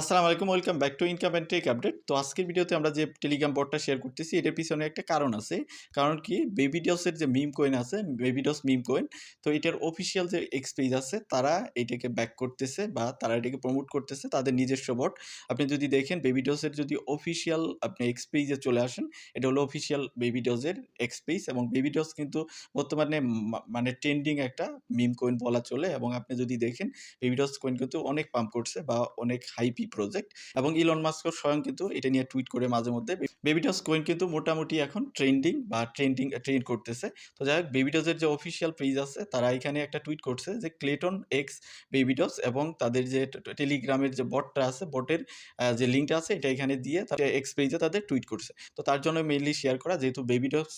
আসসালামু আলাইকুম, welcome back to income and tech update তো আজকের ভিডিওতে আমরা যে টেলিগ্রাম বটটা শেয়ার করতেছি, এটার পিছনে একটা কারণ আছে। কারণ কি বেবিডসের যে মিম কয়েন আছে বেবিডস মিম কয়েন তো এটার অফিসিয়াল যে এক্স পেজ আছে, তারা এটাকে ব্যাক করতেছে বা তারা এটাকে প্রমোট করতেছে তাদের নিজস্ব বট আপনি যদি দেখেন বেবিডসের যদি অফিসিয়াল আপনি এক্স পেজে চলে আসেন, এটা হলো অফিসিয়াল বেবিডসের এক্স পেজ এবং বেবিডস কিন্তু বর্তমানে মানে ট্রেন্ডিং একটা মিম কয়েন বলা চলে এবং আপনি যদি দেখেন বেবিডস কয়েন কিন্তু অনেক পাম্প করছে বা অনেক হাইপি প্রজেক্ট এবং ইলন মাস্কর স্বয়ং কিন্তু এটা নিয়ে টুইট করে মাঝে মধ্যে বেবিডস কয়েন কিন্তু মোটামুটি এখন ট্রেন্ডিং বা ট্রেন্ডিং ট্রেন্ড করতেছে। তো যাই হোক বেবিডসের যে অফিসিয়াল পেজ আছে, তারা এখানে একটা টুইট করছে যে ক্লেটন এক্স বেবিডস এবং তাদের যে টেলিগ্রামের যে বটটা আছে বটের যে লিঙ্কটা আছে, এটা এখানে দিয়ে তারা এক্স পেজে তাদের টুইট করছে। তো তার জন্য মেইনলি শেয়ার করা, যেহেতু বেবিডস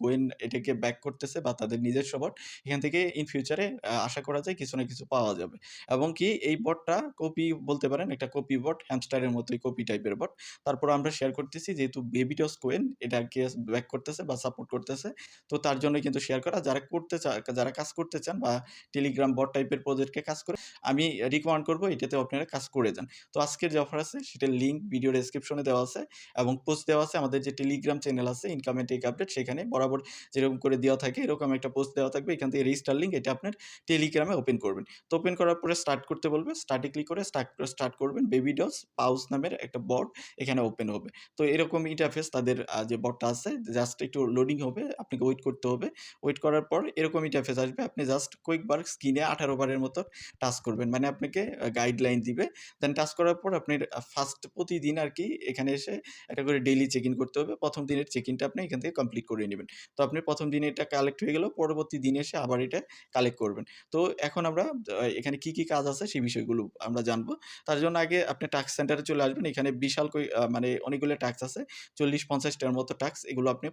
কোয়েন এটাকে ব্যাক করতেছে বা তাদের নিজস্ব বট এখান থেকে ইন ফিউচারে আশা করা যায় কিছু না কিছু পাওয়া যাবে। এবং কি এই বটটা কপি বলতে পারেন, একটা কপি বট হ্যামস্টারের মতোই কপি টাইপের বট তারপর আমরা শেয়ার করতেছি যেহেতু বেবিডস কোয়েন এটাকে ব্যাক করতেছে বা সাপোর্ট করতেছে। তো তার জন্য কিন্তু শেয়ার করা। যারা করতে চা, যারা কাজ করতে চান বা টেলিগ্রাম বট টাইপের প্রজেক্টকে কাজ করে, আমি রিকমেন্ড করব এটাতে আপনারা কাজ করে যান। তো আজকের যে অফার আছে সেটার লিঙ্ক ভিডিও ডেসক্রিপশনে দেওয়া আছে এবং পোস্ট দেওয়া আছে। আমাদের যে টেলিগ্রাম চ্যানেল আছে ইনকাম এন্ড টেক আপডেট সেখানে বরাবর যেরকম করে দেওয়া থাকে, এরকম একটা পোস্ট দেওয়া থাকবে। এখান থেকে রেজিস্টার লিঙ্ক এটা আপনার টেলিগ্রামে ওপেন করবেন। তো ওপেন করার পরে স্টার্ট করতে বলবে। স্টার্টে ক্লিক করে স্টার্ট স্টার্ট করবেন। বেবি ডস পাউস নামের একটা বট এখানে ওপেন হবে। তো এরকম ইন্টারফেস তাদের যে বটটা আছে জাস্ট একটু লোডিং হবে, আপনাকে ওয়েট করতে হবে। ওয়েট করার পর এরকম ইন্টারফেস আসবে, আপনি জাস্ট কয়েকবার স্ক্রিনে আঠারো বারের মতো টাচ করবেন। মানে আপনাকে গাইডলাইন দিবে। দেন টাচ করার পর আপনি ফার্স্ট প্রতিদিন আর কি এখানে এসে একটা করে ডেইলি চেক ইন করতে হবে। প্রথম দিনের চেক ইনটা আপনি এখান থেকে কমপ্লিট করে নেবেন। তো আপনি প্রথম দিনে এটা কালেক্ট হয়ে গেলেও পরবর্তী দিনে এসে আবার এটা কালেক্ট করবেন। তো এখন আমরা এখানে কি কি কাজ আছে সেই বিষয়গুলো আমরা জানব। তার জন্য আগে আপনি টাক্স সেন্টারে চলে আসবেন, এখানে বিশাল মানে অনেকগুলো টাক্স আছে, চল্লিশ পঞ্চাশটার মতো টাক্স এগুলো আপনি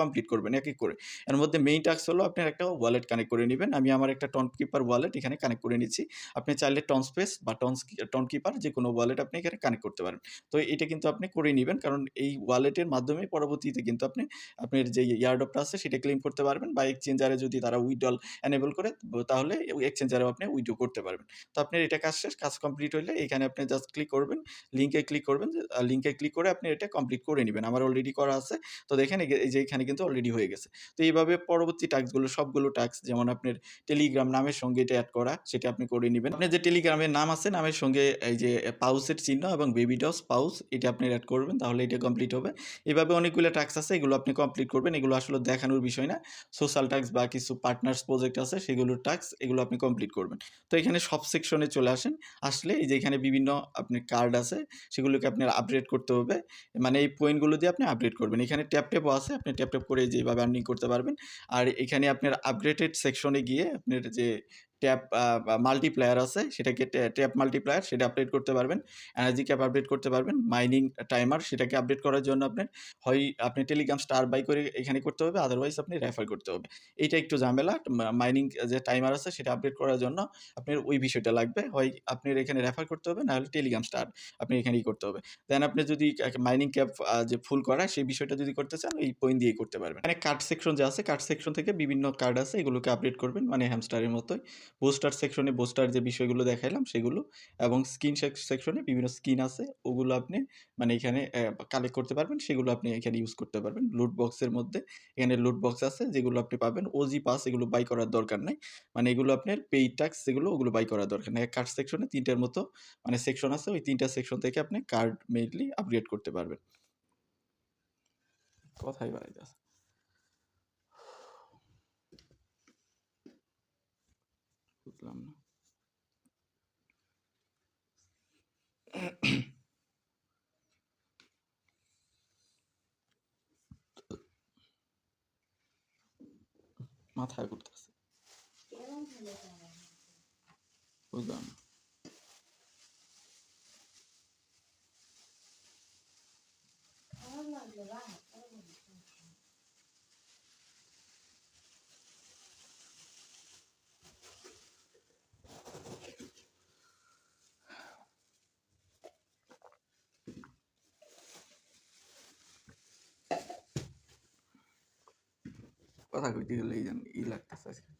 কমপ্লিট করবেন এক এক করে। এর মধ্যে মেইন টাক্স হলো আপনার একটা ওয়ালেট কানেক্ট করে নেবেন, আমি আমার একটা টন কিপার ওয়ালেট এখানে কানেক্ট করে নিচ্ছি। আপনি চাইলে টন স্পেস বা টন টন কিপার যে কোনো ওয়ালেট আপনি এখানে কানেক্ট করতে পারেন। তো এটা কিন্তু আপনি করে নেবেন, কারণ এই ওয়ালেটের মাধ্যমে পরবর্তীতে কিন্তু আপনি, আপনার যে ইয়ারডপটা আছে সেটা ক্লেম করতে পারবেন বা এক্সচেঞ্জারে যদি তারা উইডল এনেবল করে, তাহলে এক্সচেঞ্জারেও আপনি উইড্রো করতে পারবেন। তো আপনার এটা কাজ শেষ, কাজ কমপ্লিট হলে এখানে আপনি জাস্ট ক্লিক করবেন লিঙ্কে ক্লিক করবেন লিঙ্কে ক্লিক করে আপনি এটা কমপ্লিট করে নেবেন। আমার অলরেডি করা আছে। তো দেখেন এই যে এখানে কিন্তু অলরেডি হয়ে গেছে। তো এইভাবে পরবর্তী টাস্কগুলো সবগুলো টাস্ক যেমন আপনার টেলিগ্রাম নামের সঙ্গে এটা অ্যাড করা, সেটা আপনি করে নেবেন। আপনার যে টেলিগ্রামের নাম আছে, নামের সঙ্গে এই যে পাউসের চিহ্ন এবং বেবি ডস পাউস এটা আপনি অ্যাড করবেন, তাহলে এটা কমপ্লিট হবে। এভাবে অনেকগুলো টাস্ক আছে, এগুলো আপনি কমপ্লিট করবেন। এগুলো আসলে দেখানোর বিষয় না। সোশ্যাল টাস্ক বা কিছু পার্টনার্স প্রজেক্ট আছে, সেগুলোর টাস্ক এগুলো আপনি কমপ্লিট করবেন। তো এখানে সব সেকশনে চলে আসেন। আসলে এই যে, এখানে বিভিন্ন আপনার কার্ড আছে সেগুলোকে আপনার আপডেট করতে হবে। মানে এই পয়েন্টগুলো দিয়ে আপনি আপডেট করবেন। এখানে ট্যাপ ট্যাপও আছে আপনি ট্যাপ ট্যাপ করে যেভাবে আর্নিং করতে পারবেন। আর এখানে আপনার আপগ্রেডেড সেকশনে গিয়ে আপনার যে ট্যাপ মাল্টিপ্লায়ার আছে, সেটাকে ট্যাপ মাল্টিপ্লায়ার সেটা আপডেট করতে পারবেন। এনার্জি ক্যাপ আপডেট করতে পারবেন। মাইনিং টাইমার সেটাকে আপডেট করার জন্য আপনার, হয় আপনি টেলিগ্রাম স্টার বাই করে এখানে করতে হবে আদারওয়াইজ আপনি রেফার করতে হবে। এইটা একটু ঝামেলা মাইনিং যে টাইমার আছে সেটা আপডেট করার জন্য আপনার ওই বিষয়টা লাগবে। হয় আপনার এখানে রেফার করতে হবে, নাহলে টেলিগ্রাম স্টার আপনি এখানেই করতে হবে। দেন আপনি যদি মাইনিং ক্যাপ যে ফুল করা, সেই বিষয়টা যদি করতে চান ওই পয়েন্ট দিয়েই করতে পারবেন। মানে কার্ড সেকশন যে আছে কার্ড সেকশন থেকে বিভিন্ন কার্ড আছে, এগুলোকে আপডেট করবেন মানে হ্যামস্টারের মতোই। বুস্টার সেকশনে বুস্টার যে বিষয়গুলো দেখাইলাম সেগুলো এবং স্কিন সেকশনে বিভিন্ন স্কিন আছে, ওগুলো আপনি মানে এখানে কালেক্ট করতে পারবেন, সেগুলো আপনি এখানে ইউজ করতে পারবেন। লুট বক্সের মধ্যে এখানে লুট বক্স আছে, যেগুলো আপনি পাবেন। ওজি পাস এগুলো বাই করার দরকার নাই। মানে এগুলো আপনার পেইড ট্যাক্স যেগুলো ওগুলো বাই করার দরকার নেই। কার্ড সেকশনে তিনটার মতো মানে সেকশন আছে, ওই তিনটা সেকশন থেকে আপনি কার্ড মেইনলি আপগ্রেড করতে পারবেন। কথাই বাড়াই যাচ্ছে বুঝলাম না। মাথায় ঘুরতেছে। বুঝলাম না। para que ustedes lean y la tasación.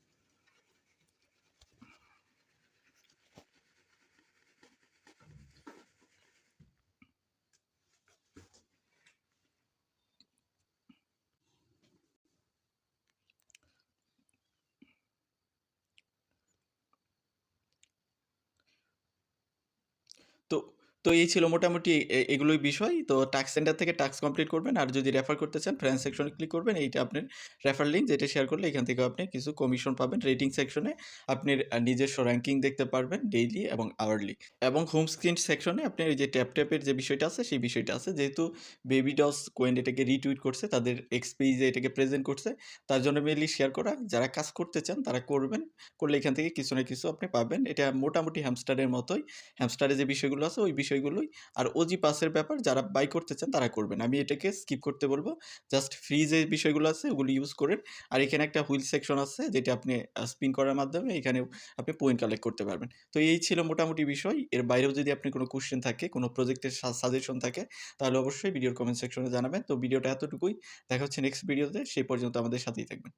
Tuh. তো এই ছিল মোটামুটি এগুলোই বিষয়। তো টাক্স সেন্টার থেকে টাক্স কমপ্লিট করবেন। আর যদি রেফার করতে চান ফ্রেন্ড সেকশনে ক্লিক করবেন। এইটা আপনার রেফার লিঙ্ক যেটা শেয়ার করলে এখান থেকে আপনি কিছু কমিশন পাবেন। রেটিং সেকশনে আপনি নিজস্ব র‍্যাংকিং দেখতে পারবেন ডেইলি এবং আওয়ারলি। এবং হোম স্ক্রিন সেকশনে আপনি ওই যে ট্যাপ ট্যাপের যে বিষয়টা আছে সেই বিষয়টা আছে। যেহেতু বেবি ডস কোয়েন এটাকে রিটুইট করছে, তাদের এক্স পেইজে এটাকে প্রেজেন্ট করছে। তার জন্য মেইনলি শেয়ার করা। যারা কাজ করতে চান তারা করবেন। করলে এখান থেকে কিছু না কিছু আপনি পাবেন। এটা মোটামুটি হ্যামস্টারের মতোই। হ্যামস্টারে যে বিষয়গুলো আছে ওই বিষয়গুলোই। আর ওজি পাসের ব্যাপার যারা বাই করতে চান তারা করবেন। আমি এটাকে স্কিপ করতে বলব। জাস্ট ফ্রি যে বিষয়গুলো আছে ওগুলো ইউজ করেন। আর এখানে একটা হুইল সেকশন আছে যেটা আপনি স্পিন করার মাধ্যমে এখানে আপনি পয়েন্ট কালেক্ট করতে পারবেন। তো এই ছিল মোটামুটি বিষয়। এর বাইরেও যদি আপনি কোনো কোয়েশ্চেন থাকে, কোনো প্রজেক্টের সাজেশন থাকে তাহলে অবশ্যই ভিডিওর কমেন্ট সেকশনে জানাবেন। তো ভিডিওটা এতটুকুই। দেখা হচ্ছে নেক্সট ভিডিওতে। সেই পর্যন্ত আমাদের সাথেই থাকবেন।